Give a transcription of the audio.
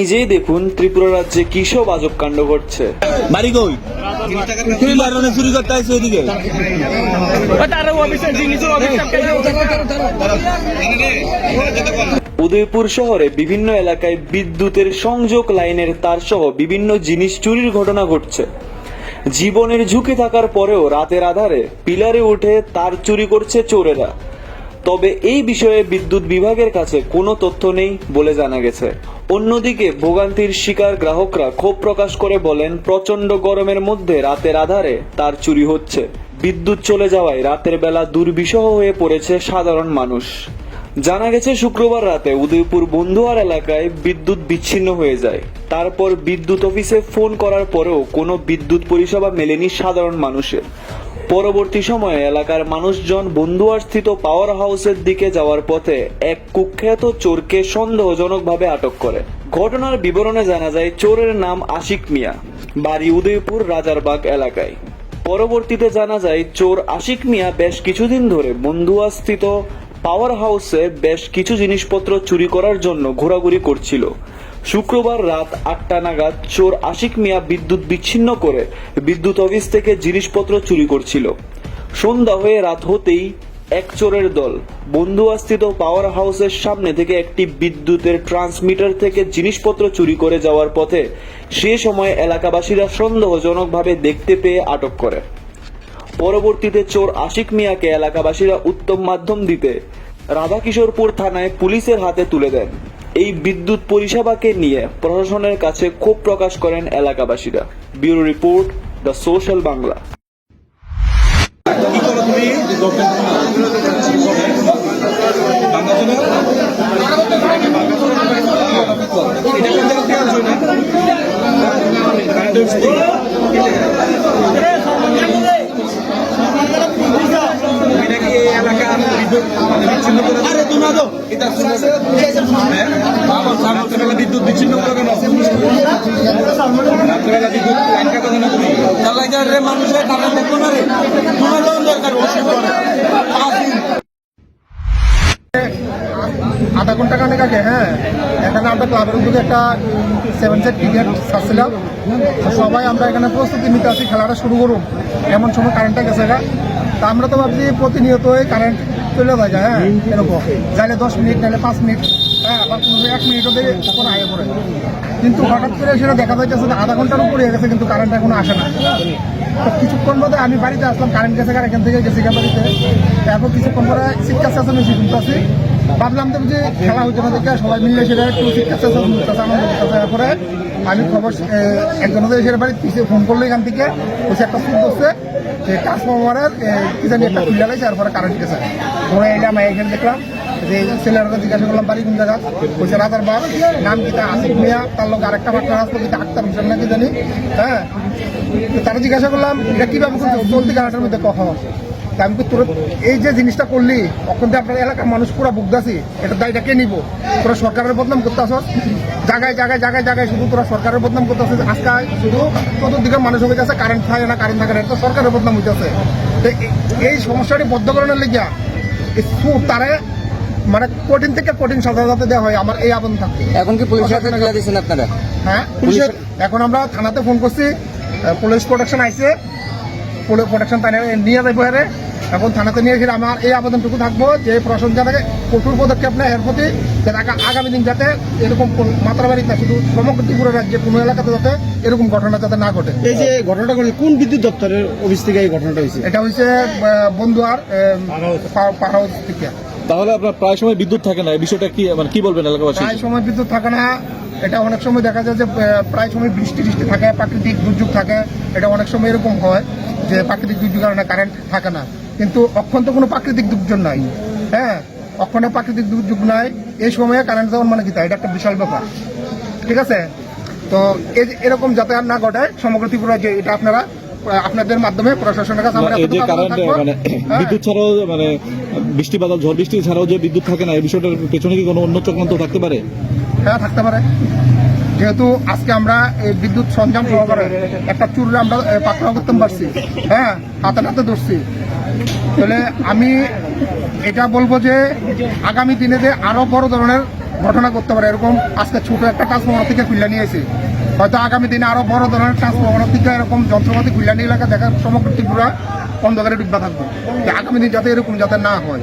নিজেই দেখুন ত্রিপুরা রাজ্যে কি সব আজব কাণ্ড ঘটছে। বাড়ি কই? তুমি বারণে চুরি করতে আসছো ওইদিকে উদয়পুর শহরে বিভিন্ন এলাকায় বিদ্যুতের সংযোগ লাইনের তার সহ বিভিন্ন জিনিস চুরির ঘটনা ঘটছে। জীবনের ঝুঁকি থাকার পরেও রাতের আধারে পিলারে উঠে তার চুরি করছে চোরেরা। তবে এই বিষয়ে বিদ্যুৎ বিভাগের কাছে কোনো তথ্য নেই বলে জানা গেছে। অন্যদিকে ভোগান্তির শিকার গ্রাহকরা ক্ষোভ প্রকাশ করে বলেন প্রচণ্ড গরমের মধ্যে রাতের আধারে তার চুরি হচ্ছে। বিদ্যুৎ চলে যাওয়ায় রাতের বেলা দুর্বিষহ হয়ে পড়েছে সাধারণ মানুষ। জানা গেছে, শুক্রবার রাতে উদয়পুর বন্ধুয়ার এলাকায় বিদ্যুৎ বিচ্ছিন্ন হয়ে যায়। তারপর বিদ্যুৎ অফিসে ফোন করার পরেও কোনো বিদ্যুৎ পরিষেবা মেলেনি সাধারণ মানুষের। পরবর্তী সময়ে এলাকার মানুষজন বন্ধুয়ার স্থিত পাওয়ার হাউসের দিকে যাওয়ার পথে এক কুখ্যাত চোরকে সন্দেহজনকভাবে আটক করে। ঘটনার বিবরণে জানা যায়, চোরের নাম আশিক মিয়া, বাড়ি উদয়পুর রাজারবাগ এলাকায়। পরবর্তীতে জানা যায়, চোর আশিক মিয়া বেশ কিছুদিন ধরে বন্ধুয়া স্থিত পাওয়ার হাউসে বেশ কিছু জিনিসপত্র চুরি করার জন্য ঘোরাঘুরি করছিল। শুক্রবার রাত আটটা নাগাদ চোর আশিক মিয়া বিদ্যুৎ বিচ্ছিন্ন করে বিদ্যুৎ অফিস থেকে জিনিসপত্র চুরি করছিল। সন্ধ্যা হয়ে রাত হতেই এক চোরের দল বন্ধু বন্ধুয়াস্থিত পাওয়ার হাউসের সামনে থেকে একটি বিদ্যুতের ট্রান্সমিটার থেকে জিনিসপত্র চুরি করে যাওয়ার পথে সে সময় এলাকাবাসীরা সন্দেহজনকভাবে দেখতে পেয়ে আটক করে। পরবর্তীতে চোর আশিক মিয়াকে এলাকাবাসীরা উত্তম মাধ্যম দিতে রাধাকিশোরপুর থানায় পুলিশের হাতে তুলে দেন। এই বিদ্যুৎ পরিষেবাকে নিয়ে প্রশাসনের কাছে ক্ষোভ প্রকাশ করেন এলাকাবাসীরা। Bureau report the social Bangla. কি করো তুমি আরে তুমি না তো রাত্রেবেলা বিদ্যুৎ আধা ঘণ্টা খানেক আগে হ্যাঁ এখানে আমরা ক্লাবের উদ্যোগে একটা সেভেন সেট ক্রিকেট সবাই আমরা এখানে প্রস্তুতি নিতে আসি খেলাটা শুরু করুন এমন সময় কারেন্টটা গেছে তা আমরা তো ভাবছি প্রতিনিয়তই কারেন্ট চলে যায় হ্যাঁ এরকম। যাইলে দশ মিনিট নাহলে পাঁচ মিনিট হ্যাঁ আবার এক মিনিটও দিয়ে তখন আগে পড়ে কিন্তু হঠাৎ করে সেটা দেখা যে আধা ঘণ্টার উপরে গেছে কিন্তু কারেন্ট এখনও আসে না। তো কিছুক্ষণ আমি বাড়িতে আসলাম কারেন্ট গেছে কার এখান থেকে গেছি বাড়িতে। তারপর কিছুক্ষণ পরে শিক্ষা ভাবলাম তো যে খেলা হইতে না দেখে সবাই মিলে সেটা একটু শিক্ষা শুনতেছে আনন্দ করতেছে তারপরে আমি খবর একজন সেটা বাড়ি পিছিয়ে ফোন করল এখান থেকে বসে একটা ফোন করছে যে ট্রান্সফরমারের কি জানি একটা খুলে লাইছে তারপরে কারেন্ট গেছে। পরে এলাম এখানে দেখলাম, যে ছেলেরা জিজ্ঞাসা করলাম, বাড়ি কোন জায়গা? বলছে, রাজার বার নাম কিতা আসিফ মিয়া, তার লোক আরেকটা পার্টনার আসলো কিতা আক্তার হোসেন নাকি জানি? হ্যাঁ। তো তারা জিজ্ঞাসা করলাম, এটা কীভাবে? চলতি গাড়াটার মধ্যে কখন? তা আমি তোর এই যে জিনিসটা করলি তখন তো আপনার এলাকার মানুষ পুরো বুকদাসি এটা দায়টা কে নিব? তোরা সরকারের বদনাম করতে আসস? জায়গায় জায়গায় জায়গায় জায়গায় শুধু তোরা সরকারের বদনাম করতে আজকে শুধু চতুর্দিকে মানুষ হয়ে যাচ্ছে কারেন্ট থাকে না কারেন্ট থাকে না এটা সরকারের বদনাম হইতেছে এই- সমস্যাটি বদ্ধকরণের লেগিয়া এই সুর তারে মানে কঠিন থেকে কঠিন সাজা যাতে দেওয়া হয় আমার এই আবেদন থাকবে এখন কি তুলে আপনারা? হ্যাঁ পুলিশের এখন আমরা থানাতে ফোন করছি পুলিশ প্রোটেকশন আইছে। পুলিশ প্রোটেকশন তাই নিয়ে যাব হেরে এখন থানাতে নিয়ে গেলে আমার এই আবেদনটুকু থাকব যে প্রশাসন যাতে কঠোর পদক্ষেপ নেয় এর প্রতি যাতে আগামী দিন যাতে এরকম কোন- মাত্রাবাড়ি না শুধু সমগ্র ত্রিপুরা রাজ্যে কোনো এলাকাতে যাতে এরকম ঘটনা যাতে না ঘটে। এই যে ঘটনাটা ঘটে কোন বিদ্যুৎ দপ্তরের অফিস থেকে এই ঘটনাটা হয়েছে? এটা হচ্ছে বন্ধুয়ার পাড়া থেকে। তাহলে আপনার প্রায় সময় বিদ্যুৎ থাকে না? এই বিষয়টা কি মানে কি বলবেন এলাকাবাসী? প্রায় সময় বিদ্যুৎ থাকে না। এটা অনেক সময় দেখা যায় যে প্রায় সময় বৃষ্টি টিষ্টি থাকে প্রাকৃতিক দুর্যোগ থাকে এটা অনেক সময় এরকম হয় যে প্রাকৃতিক দুর্যোগ কারণে কারেন্ট থাকে না। কিন্তু অক্ষণ তো কোনো প্রাকৃতিক দুর্যোগ নাই। হ্যাঁ অক্ষণে প্রাকৃতিক দুর্যোগ নাই এই সময়ে কারেন্ট যাওয়ার মানে কি এটা একটা বিশাল ব্যাপার। ঠিক আছে? তো এই এরকম যাতে আর না ঘটায় সমগ্র ত্রিপুরা যে এটা আপনারা আপনাদের মাধ্যমে প্রশাসনের কাছে আমরা যে কারেন্ট মানে হ্যাঁ। বিদ্যুৎ ছাড়াও মানে বৃষ্টি বাদল ঝড় বৃষ্টি ছাড়াও যে বিদ্যুৎ থাকে না এই বিষয়টার পেছনে কি কোনো অন্য চক্রান্ত থাকতে পারে? হ্যাঁ থাকতে পারে। যেহেতু আজকে আমরা এই বিদ্যুৎ সরঞ্জাম সহকারে একটা চুরে আমরা পাকড়াও করতে পারছি। হ্যাঁ হাতে হাতে ধরছি। তাহলে আমি এটা বলব যে, আগামী দিনে যে আরও বড় ধরনের ঘটনা করতে পারে, এরকম আজকে ছোট একটা ট্রান্সফর্মার থেকে খুলে নিয়েছে হয়তো আগামী দিনে আরও বড় ধরনের ট্রান্সফর্মার থেকে এরকম যন্ত্রপাতি খুলে নিয়ে এলাকা দেখা সমগ্র ত্রিপুরা অন্ধকারে ডুববা থাকবে। আগামী দিন যাতে এরকম যাতে না হয়।